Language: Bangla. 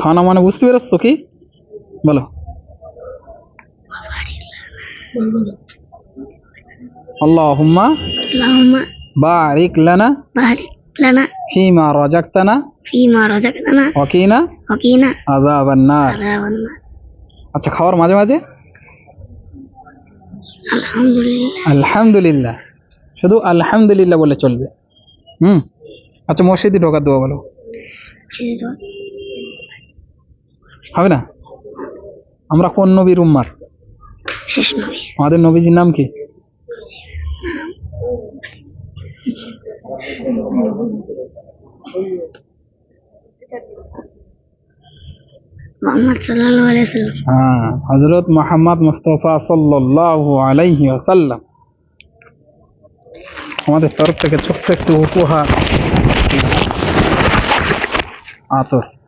খানা মানে বুঝতে পেরেছ তো কি? বলো। বারিক ফিমা রাজাক্তানা ফিমা রাজাক্তানা আচ্ছা খাওয়ার মাঝে মাঝে? আলহামদুলিল্লাহ। আলহামদুলিল্লাহ। শুধু আলহামদুলিল্লাহ বলে চলবে। হুম। আচ্ছা মসজিদে ঢোকার দোয়া বলো। হবে না? আমরা কোন নবীর উম্মার? শেষ নবী। আমাদের নবীজির নাম কি? হ্যাঁ হজরত মোহাম্মদ মুস্তফা সাল্লাল্লাহু আলাইহি ওয়াসাল্লাম। আমাদের তরফ থেকে ছোট্ট একটু উপহার আতর।